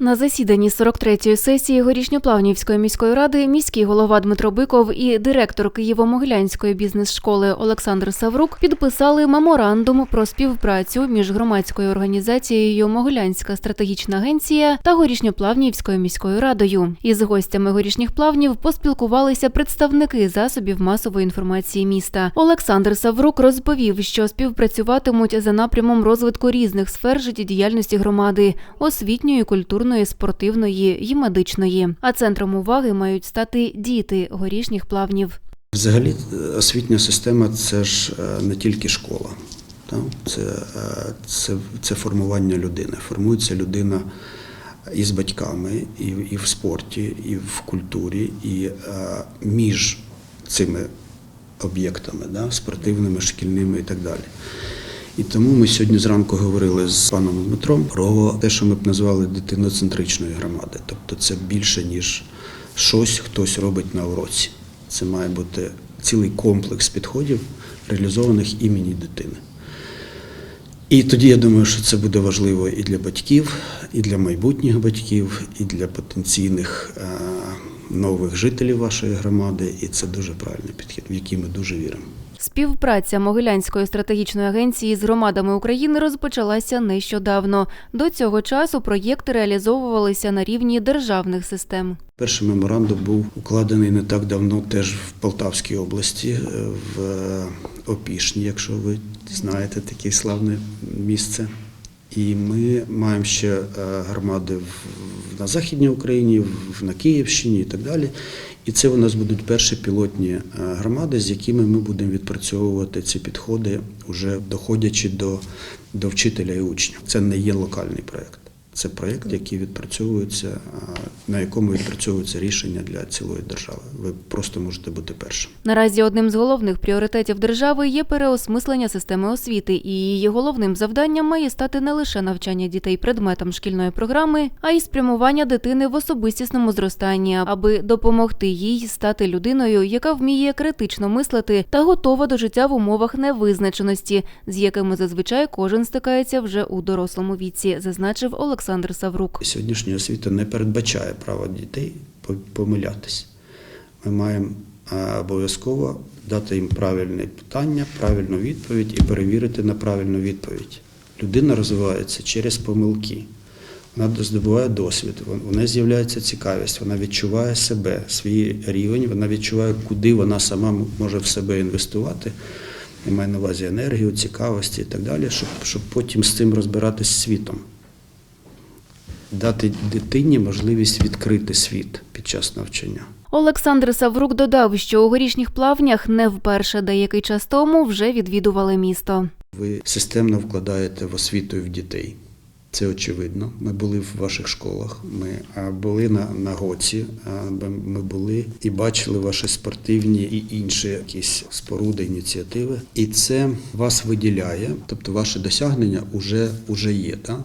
На засіданні 43-ї сесії Горішньоплавнівської міської ради міський голова Дмитро Биков і директор Києво-Могилянської бізнес-школи Олександр Саврук підписали меморандум про співпрацю між громадською організацією Могилянська стратегічна агенція та Горішньоплавнівською міською радою. Із гостями горішніх плавнів поспілкувалися представники засобів масової інформації міста. Олександр Саврук розповів, що співпрацюватимуть за напрямом розвитку різних сфер життєдіяльності громади освітньої, культурної, спортивної і медичної. А центром уваги мають стати діти горішніх плавнів. Взагалі, освітня система це ж е, не тільки школа. Це, е, це, це формування людини. Формується людина і з батьками, і, і в спорті, і в культурі, і е, між цими об'єктами, да? спортивними, шкільними і так далі. І тому ми сьогодні зранку говорили з паном Дмитром про те, що ми б назвали дитиноцентричною громади. Тобто це більше, ніж щось хтось робить на уроці. Це має бути цілий комплекс підходів, реалізованих імені дитини. І тоді я думаю, що це буде важливо і для батьків, і для майбутніх батьків, і для потенційних е, нових жителів вашої громади. І це дуже правильний підхід, в який ми дуже віримо. Співпраця Могилянської стратегічної агенції з громадами України розпочалася нещодавно. До цього часу проєкти реалізовувалися на рівні державних систем. Перший меморандум був укладений не так давно, теж в Полтавській області, е, в Опішні, якщо ви знаєте таке славне місце. І ми маємо ще е, громади на Західній Україні, на Київщині і так далі. І це у нас будуть перші пілотні е, громади, з якими ми будемо відпрацьовувати ці підходи, вже доходячи до, до вчителя і учня. Це не є локальний проєкт. Це проєкт, який відпрацьовується, на якому відпрацьовується рішення для цілої держави. Ви просто можете бути першим. Наразі одним з головних пріоритетів держави є переосмислення системи освіти, і її головним завданням має стати не лише навчання дітей предметам шкільної програми, а й спрямування дитини в особистісному зростанні, аби допомогти їй стати людиною, яка вміє критично мислити та готова до життя в умовах невизначеності, з якими зазвичай кожен стикається вже у дорослому віці, зазначив Олександр Саврук. Сьогоднішня освіта не передбачає права дітей по- помилятись. Ми маємо обов'язково дати їм правильне питання, правильну відповідь і перевірити на правильну відповідь. Людина розвивається через помилки. Вона здобуває досвід, вон- у неї з'являється цікавість, вона відчуває себе, свій рівень, вона відчуває, куди вона сама може в себе інвестувати. Я маю на увазі енергію, цікавості і так далі, щоб, щоб потім з цим розбиратись світом дати дитині можливість відкрити світ під час навчання. Олександр Саврук додав, що у горішніх плавнях не вперше деякий час тому вже відвідували місто. Ви системно вкладаєте в освіту і в дітей. Це очевидно. Ми були в ваших школах. Ми були на, на ГОЦі, ми були і бачили ваші спортивні і інші якісь споруди, ініціативи. І це вас виділяє, тобто ваші досягнення вже, вже є. Так?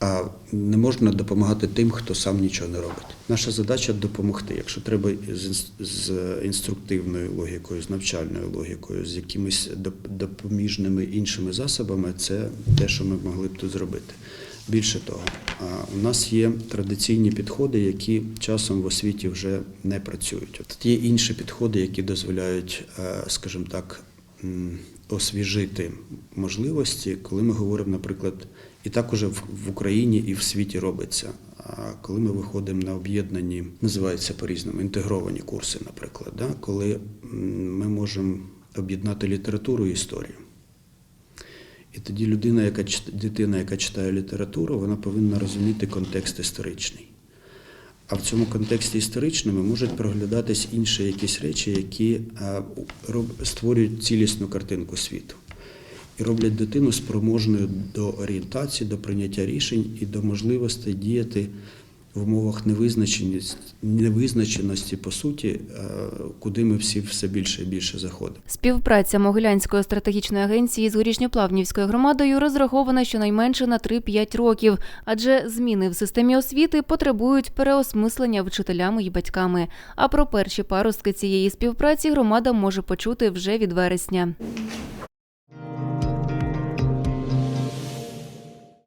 А не можна допомагати тим, хто сам нічого не робить. Наша задача допомогти. Якщо треба з, інструктивною логікою, з навчальною логікою, з якимись доп- допоміжними іншими засобами, це те, що ми могли б тут зробити. Більше того, у нас є традиційні підходи, які часом в освіті вже не працюють. От є інші підходи, які дозволяють, скажімо так, освіжити можливості, коли ми говоримо, наприклад, і так уже в Україні і в світі робиться. А коли ми виходимо на об'єднані, називається по-різному, інтегровані курси, наприклад, да? коли ми можемо об'єднати літературу і історію. І тоді людина, яка дитина, яка читає літературу, вона повинна розуміти контекст історичний. А в цьому контексті історичному можуть проглядатись інші якісь речі, які створюють цілісну картинку світу і роблять дитину спроможною до орієнтації, до прийняття рішень і до можливості діяти в умовах невизначеності, невизначеності по суті, е, куди ми всі все більше і більше заходимо. Співпраця Могилянської стратегічної агенції з горішньоплавнівською громадою розрахована щонайменше на 3-5 років, адже зміни в системі освіти потребують переосмислення вчителями і батьками. А про перші паростки цієї співпраці громада може почути вже від вересня.